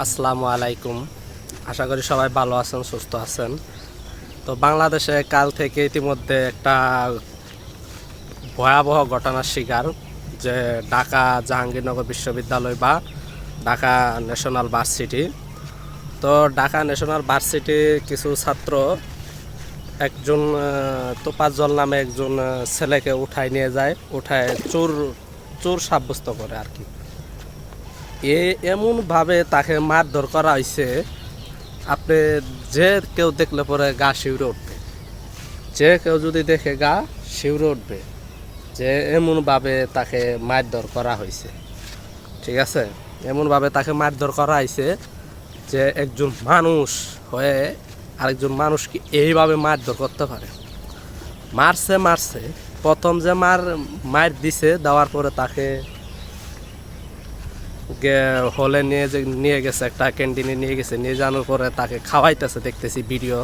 আসসালামু আলাইকুম। আশা করি সবাই ভালো আছেন, সুস্থ আছেন। তো বাংলাদেশে কাল থেকে ইতিমধ্যে একটা ভয়াবহ ঘটনার শিকার, যে ঢাকা জাহাঙ্গীরনগর বিশ্ববিদ্যালয় বা ঢাকা ন্যাশনাল ভার্সিটি। তো ঢাকা ন্যাশনাল ভার্সিটি কিছু ছাত্র একজন তোপাজল নামে একজন ছেলেকে উঠায় নিয়ে যায়, উঠায় চোর চোর সাব্যস্ত করে আর কি। এ এমনভাবে তাকে মারধর করা হয়েছে আপনি যে কেউ দেখলে পরে গা শিউরে উঠবে। যে কেউ যদি দেখে গা শিউরে উঠবে, যে এমনভাবে তাকে মারধর করা হয়েছে ঠিক আছে? এমনভাবে তাকে মারধর করা হয়েছে যে একজন মানুষ হয়ে আরেকজন মানুষ কি এইভাবে মারধর করতে পারে। মারছে মারছে। প্রথম যে মার মার দিছে, দেওয়ার পরে তাকে হলে নিয়ে যে, নিয়ে গেছে, একটা ক্যান্টিনে নিয়ে গেছে, নিয়ে যাওয়ার পরে তাকে খাওয়াইতেছে, দেখতেছি ভিডিও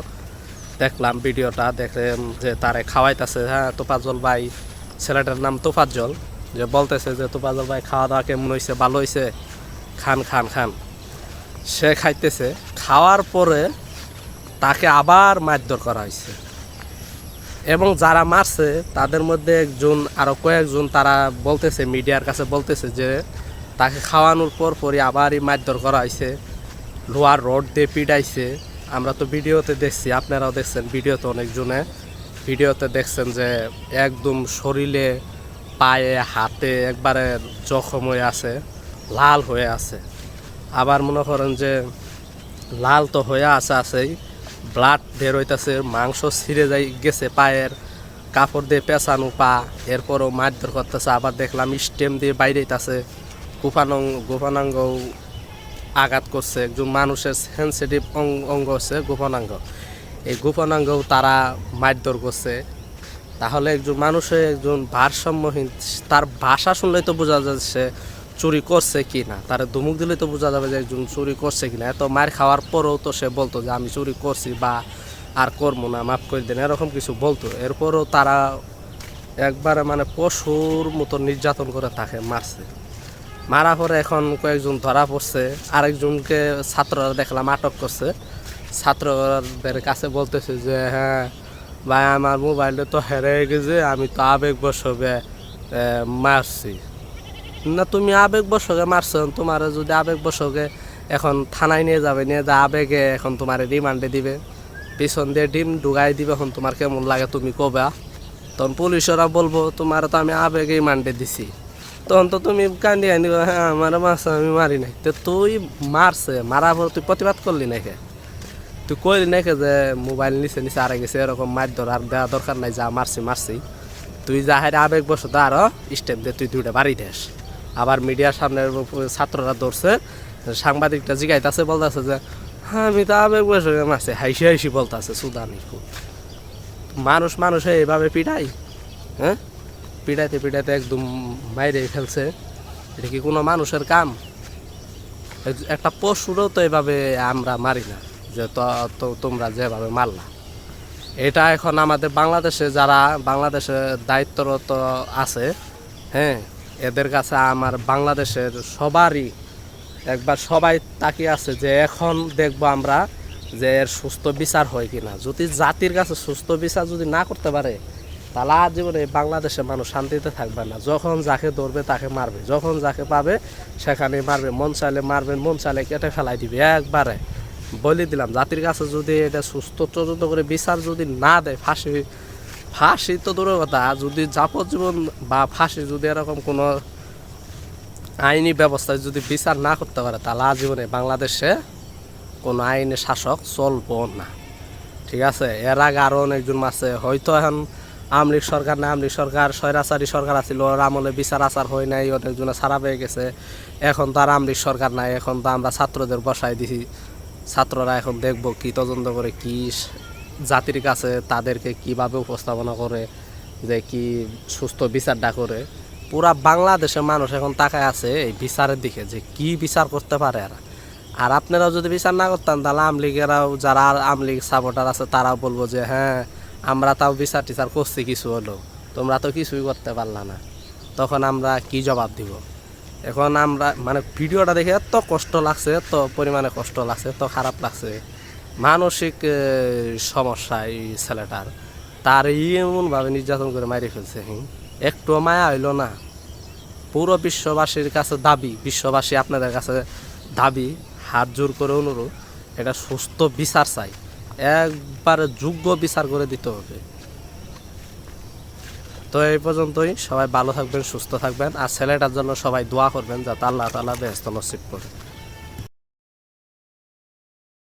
দেখলাম ভিডিওটা দেখে যে তারে খাওয়াইতেছে হ্যাঁ তোফাজল ভাই, ছেলেটার নাম তোফাজ্জল, যে বলতেছে যে তোফাজল ভাই খাওয়া দাওয়া কেমন হয়েছে ভালো হয়েছে খান খান খান। সে খাইতেছে, খাওয়ার পরে তাকে আবার মারধর করা হয়েছে এবং যারা মারছে, তাদের মধ্যে একজন আরও কয়েকজন তারা বলতেছে, মিডিয়ার কাছে বলতেছে যে তাকে খাওয়ানোর পর পরই আবারই মারধর করা হয়েছে লোহার রড দিয়ে পিটাইছে। আমরা তো ভিডিওতে দেখছি, আপনারাও দেখছেন ভিডিওতে অনেকজনে। ভিডিওতে দেখছেন যে একদম শরীরে, পায়ে, হাতে একবারে জখম হয়ে আছে, লাল হয়ে আছে। আবার মনে করেন যে লাল তো হয়ে আছে আছেই ব্লাড বের হইতাছে, মাংস ছিঁড়ে যাই গেছে পায়ের কাপড় দিয়ে পেঁচানো পা, এরপরও মারধর করতেছে, আবার দেখলাম স্টেম দিয়ে বাইরে হইতাছে। গোপানং গোপানাঙ্গ আঘাত করছে, একজন মানুষের সেন্সিটিভ অঙ্গ হচ্ছে গোপনাঙ্গ। এই গোপনাঙ্গও তারা মারধর করছে। তাহলে একজন মানুষের একজন ভারসাম্যহীন, তার ভাষা শুনলেই তো বোঝা যাচ্ছে চুরি করছে কি না। তার ধুমুক দিলে তো বোঝা যাবে যে একজন চুরি করছে কি না। এত মার খাওয়ার পরেও তো সে বলতো যে আমি চুরি করছি বা আর করব না, মাফ করে দেন, এরকম কিছু বলতো। এরপরও তারা একবারে মানে পশুর মতো নির্যাতন করে তাকে মারছে। মারা পরে এখন কয়েকজন ধরা পড়ছে। আরেকজনকে ছাত্ররা দেখলাম আটক করছে। ছাত্রদের কাছে বলতেছে যে হ্যাঁ ভাই, আমার মোবাইলটা তো হেরে গেছে, আমি তো আবেগ বসবে মারছি। না, তুমি আবেগ বসকে মারছো, তোমার যদি আবেগ বসকে এখন থানায় নিয়ে যাবে, নিয়ে যা আবেগে, এখন তোমার রিমান্ডে দিবে। পিছন দিয়ে ডিম ঢুকাই দিবে, এখন তোমার কেমন লাগে তুমি কবা। তখন পুলিশরা বলব, তোমার তো আমি আবেগে রিমান্ডে দিছি। তখন তো তুমি কান্দি বলবে, হ্যাঁ আমার মাছ আমি মারি নাই। তো তুই মারছে মারার পর তুই প্রতিবাদ করলি নাকি? তুই কইলি নাকি যে মোবাইল নিচে নিচে আরে গেছে এরকম মার ধর আর দেওয়া দরকার নাই যা মারছি মারছি। তুই যা হারে আবেগ বসে তো আরও স্টেপ দিয়ে তুই দুইটা বাড়ি দেস। আবার মিডিয়ার সামনে ছাত্ররা ধরছে সাংবাদিকটা জিগাইতেছে বলতেছে যে হ্যাঁ আমি তো আবেগ বসে মারছি। হাইসি হাইসি বলতেছে সুদানি মানুষ মানুষে এইভাবে পিটাই হ্যাঁ? পিটাইতে পিটাইতে একদম বাইরে ফেলছে। এটা কি কোনো মানুষের কাম? একটা পশুরও তো এভাবে আমরা মারি না, যে তো তোমরা যেভাবে মারলা। এটা এখন আমাদের বাংলাদেশে যারা, বাংলাদেশে দায়িত্বরত আছে হ্যাঁ এদের কাছে আমার বাংলাদেশের সবারই একবার সবাই তাকিয়ে আছে যে এখন দেখব আমরা যে এর সুস্থ বিচার হয় কিনা। যদি জাতির কাছে সুস্থ বিচার যদি না করতে পারে তাহলে আর জীবনে বাংলাদেশে মানুষ শান্তিতে থাকবে না। যখন যাকে ধরবে তাকে মারবে। যখন যাকে পাবে সেখানে মারবে। মন চাইলে মারবেন মন চাইলে কেটে ফেলাই দিবে। একবারে বলে দিলাম, জাতির কাছে যদি এটা সুস্থ তদন্ত করে বিচার যদি না দেয়, ফাঁসি ফাঁসি তো দূরের কথা। যদি যাবজ্জীবন বা ফাঁসি যদি এরকম কোনো আইনি ব্যবস্থায় যদি বিচার না করতে পারে, তাহলে আজীবনে বাংলাদেশে কোনো আইনি শাসক চলবো না। ঠিক আছে? এর আগে আরও অনেকজন আছে। হয়তো এখন আমলিক সরকার না আমলিক সরকার, স্বৈরাচারী সরকার আছিল, ওর আমলে বিচার আচার হয় নাই, অনেকজনে সারা পেয়ে গেছে। এখন তো আর আমলিক সরকার নাই, এখন তো আমরা ছাত্রদের বসাই দিছি। ছাত্ররা এখন দেখব কি তদন্ত করে, কি জাতির কাছে তাদেরকে কীভাবে উপস্থাপনা করে, যে কি সুস্থ বিচারটা করে। পুরা বাংলাদেশের মানুষ এখন তাকায় আছে এই বিচারের দিকে, যে কি বিচার করতে পারে এরা। আর আপনারাও যদি বিচার না করতেন, তাহলে আমলিগেরাও যারা আমলিগ সাপোর্টার আছে, তারাও বলব যে হ্যাঁ আমরা তাও বিচার টিচার করছি কিছু হলো, তোমরা তো কিছুই করতে পারলা না। তখন আমরা কি জবাব দিব? এখন আমরা মানে ভিডিওটা দেখে এত কষ্ট লাগছে, এত পরিমাণে কষ্ট লাগছে, এত খারাপ লাগছে। মানসিক সমস্যা এই ছেলেটার। তার এমনভাবে নির্যাতন করে মারি ফেলছে একটু মায়া হইল না। পুরো বিশ্ববাসীর কাছে দাবি, বিশ্ববাসী আপনাদের কাছে দাবি, হাত জোর করে অনুরোধ, এটা সুস্থ বিচার চাই। একবারে যোগ্য বিচার করে দিতে হবে। তো এই পর্যন্তই, সবাই ভালো থাকবেন, সুস্থ থাকবেন, আর ছেলেটার জন্য সবাই দোয়া করবেন যাতে আল্লাহ তালা ব্যস্ত নসিব করে।